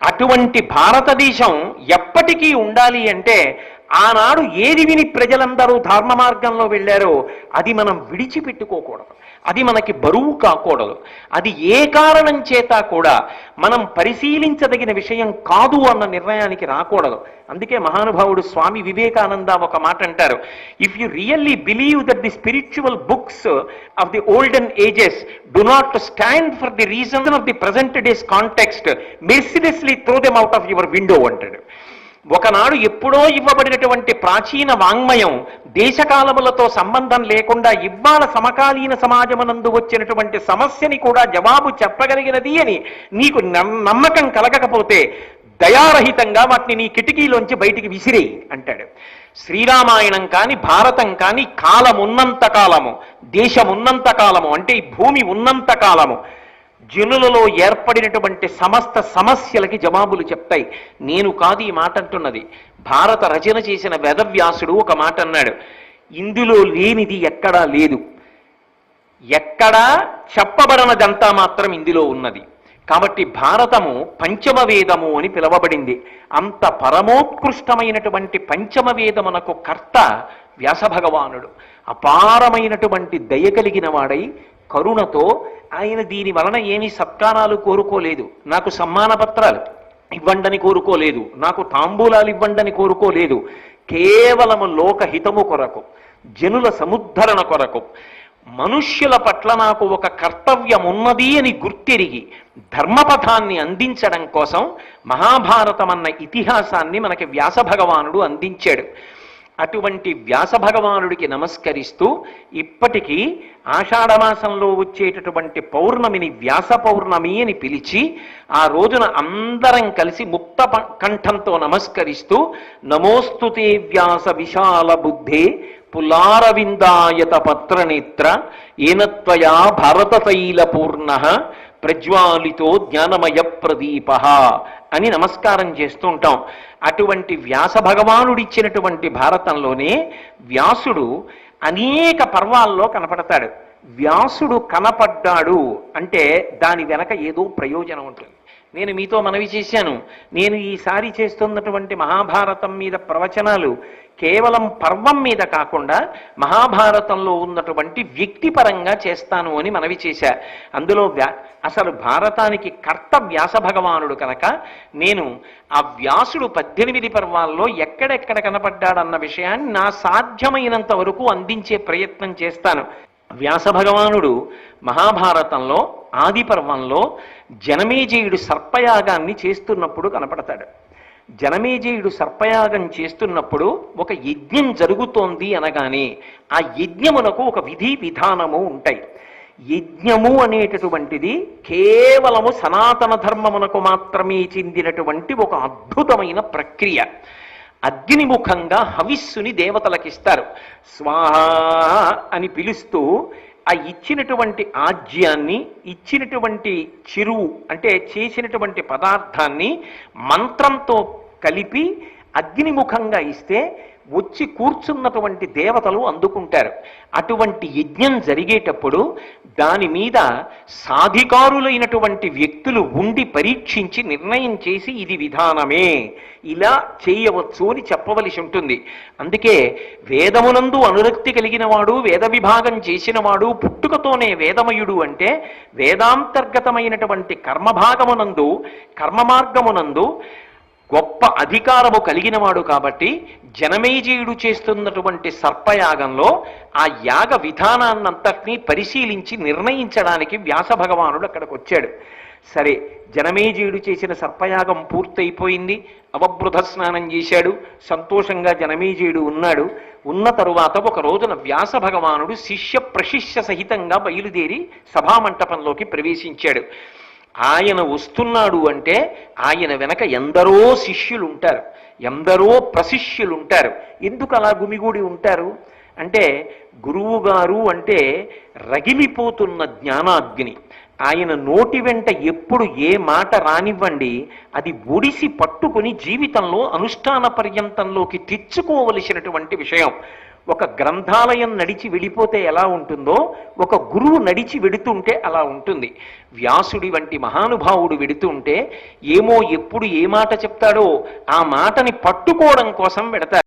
అటువంటి భారతదేశం ఎప్పటికీ ఉండాలి అంటే ఆనాడు ఏది విని ప్రజలందరూ ధర్మ మార్గంలో వెళ్ళారో అది మనం విడిచిపెట్టుకోకూడదు. అది మనకి బరువు కాకూడదు. అది ఏ కారణం చేత కూడా మనం పరిశీలించదగిన విషయం కాదు అన్న నిర్ణయానికి రాకూడదు. అందుకే మహానుభావుడు స్వామి వివేకానంద ఒక మాట అంటారు. If you really believe that the spiritual books of the olden ages do not stand for the reason of the present days context mercilessly throw them out of your window అంటాడు. ఒకనాడు ఎప్పుడో ఇవ్వబడినటువంటి ప్రాచీన వాంగ్మయం దేశకాలములతో సంబంధం లేకుండా ఇవ్వాల సమకాలీన సమాజమునందు వచ్చినటువంటి సమస్యని కూడా జవాబు చెప్పగలిగినది అని నీకు నమ్మకం కలగకపోతే దయారహితంగా వాటిని నీ కిటికీలోంచి బయటికి విసిరేయి అంటాడు. శ్రీరామాయణం కాని భారతం కాని కాలమున్నంత కాలము దేశమున్నంత కాలము అంటే ఈ భూమి ఉన్నంత కాలము జనులలో ఏర్పడినటువంటి సమస్త సమస్యలకి జవాబులు చెప్తాయి. నేను కాదు ఈ మాట అంటున్నది. భారత రచన చేసిన వేదవ్యాసుడు ఒక మాట అన్నాడు. ఇందులో లేనిది ఎక్కడా లేదు. ఎక్కడా చెప్పబడనదంతా మాత్రం ఇందులో ఉన్నది. కాబట్టి భారతము పంచమ వేదము అని పిలువబడింది. అంత పరమోత్కృష్టమైనటువంటి పంచమ వేదమునకు కర్త వ్యాస భగవానుడు. అపారమైనటువంటి దయ కలిగిన వాడై కరుణతో ఆయన దీని వలన ఏమి సత్కారాలు కోరుకోలేదు. నాకు సమ్మాన పత్రాలు ఇవ్వండని కోరుకోలేదు. నాకు తాంబూలాలు ఇవ్వండని కోరుకోలేదు. కేవలము లోకహితము కొరకు జనుల సముద్ధరణ కొరకు మనుష్యుల పట్ల నాకు ఒక కర్తవ్యం ఉన్నది అని గుర్తిరిగి ధర్మపథాన్ని అందించడం కోసం మహాభారతం అన్న ఇతిహాసాన్ని మనకి వ్యాస భగవానుడు అందించాడు. అటువంటి వ్యాస భగవానుడికి నమస్కరిస్తూ ఇప్పటికీ ఆషాఢమాసంలో వచ్చేటటువంటి పౌర్ణమిని వ్యాస పౌర్ణమి అని పిలిచి ఆ రోజున అందరం కలిసి ముక్త కంఠంతో నమస్కరిస్తూ నమోస్తుతే వ్యాస విశాల బుద్ధే పులారవిందాయత పత్రనేత్ర ఏనత్వయా భారతతైల పూర్ణ ప్రజ్వాలితో జ్ఞానమయ ప్రదీప అని నమస్కారం చేస్తూ ఉంటాం. అటువంటి వ్యాస భగవానుడిచ్చినటువంటి భారతంలోనే వ్యాసుడు అనేక పర్వాల్లో కనపడతాడు. వ్యాసుడు కనపడ్డాడు అంటే దాని వెనక ఏదో ప్రయోజనం ఉంటుంది. నేను మీతో మనవి చేశాను. నేను ఈసారి చేస్తున్నటువంటి మహాభారతం మీద ప్రవచనాలు కేవలం పర్వం మీద కాకుండా మహాభారతంలో ఉన్నటువంటి వ్యక్తిపరంగా చేస్తాను అని మనవి చేశా. అందులో వ్యా అసలు భారతానికి కర్త వ్యాస భగవానుడు కనుక నేను ఆ వ్యాసుడు పద్దెనిమిది పర్వాల్లో ఎక్కడెక్కడ కనపడ్డాడన్న విషయాన్ని నా సాధ్యమైనంత వరకు అందించే ప్రయత్నం చేస్తాను. వ్యాస భగవానుడు మహాభారతంలో ఆది పర్వంలో జనమేజయుడు సర్పయాగాన్ని చేస్తున్నప్పుడు కనపడతాడు. జనమేజయుడు సర్పయాగం చేస్తున్నప్పుడు ఒక యజ్ఞం జరుగుతోంది అనగానే ఆ యజ్ఞమునకు ఒక విధి విధానము ఉంటాయి. యజ్ఞము అనేటటువంటిది కేవలము సనాతన ధర్మమునకు మాత్రమే చెందినటువంటి ఒక అద్భుతమైన ప్రక్రియ. అగ్నిముఖంగా హవిస్సుని దేవతలకిస్తారు. స్వాహ అని పిలుస్తూ ఆ ఇచ్చినటువంటి ఆజ్యాన్ని ఇచ్చినటువంటి చిరువు అంటే చేసినటువంటి పదార్థాన్ని మంత్రంతో కలిపి అగ్నిముఖంగా ఇస్తే వచ్చి కూర్చున్నటువంటి దేవతలు అందుకుంటారు. అటువంటి యజ్ఞం జరిగేటప్పుడు దాని మీద సాధికారులైనటువంటి వ్యక్తులు ఉండి పరీక్షించి నిర్ణయం చేసి ఇది విధానమే. ఇలా చేయవచ్చు అని చెప్పవలసి ఉంటుంది. అందుకే వేదమునందు అనురక్తి కలిగిన వాడు వేద విభాగం చేసినవాడు పుట్టుకతోనే వేదమయుడు అంటే వేదాంతర్గతమైనటువంటి కర్మభాగమునందు కర్మ మార్గమునందు గొప్ప అధికారము కలిగినవాడు కాబట్టి జనమేజయుడు చేస్తున్నటువంటి సర్పయాగంలో ఆ యాగ విధానాన్నంతటినీ పరిశీలించి నిర్ణయించడానికి వ్యాస భగవానుడు అక్కడికి వచ్చాడు. సరే జనమేజయుడు చేసిన సర్పయాగం పూర్తయిపోయింది. అవబృధ స్నానం చేశాడు. సంతోషంగా జనమేజయుడు ఉన్నాడు. ఉన్న తరువాత ఒక రోజున వ్యాస భగవానుడు శిష్య ప్రశిష్య సహితంగా బయలుదేరి సభామంటపంలోకి ప్రవేశించాడు. ఆయన వస్తున్నాడు అంటే ఆయన వెనక ఎందరో శిష్యులు ఉంటారు ఎందరో ప్రశిష్యులు ఉంటారు ఎందుకు అలా గుమిగూడి ఉంటారు? అంటే గురువు గారు అంటే రగిలిపోతున్న జ్ఞానాగ్ని. ఆయన నోటి వెంట ఎప్పుడు ఏ మాట రానివ్వండి అది ఒడిసి పట్టుకుని జీవితంలో అనుష్ఠాన పర్యంతంలోకి తెచ్చుకోవలసినటువంటి విషయం. ఒక గ్రంథాలయం నడిచి వెళ్ళిపోతే ఎలా ఉంటుందో ఒక గురువు నడిచి వెడుతుంటే అలా ఉంటుంది. వ్యాసుడి వంటి మహానుభావుడు వెడుతుంటే ఏమో ఎప్పుడు ఏ మాట చెప్తాడో ఆ మాటని పట్టుకోవడం కోసం పెడతారు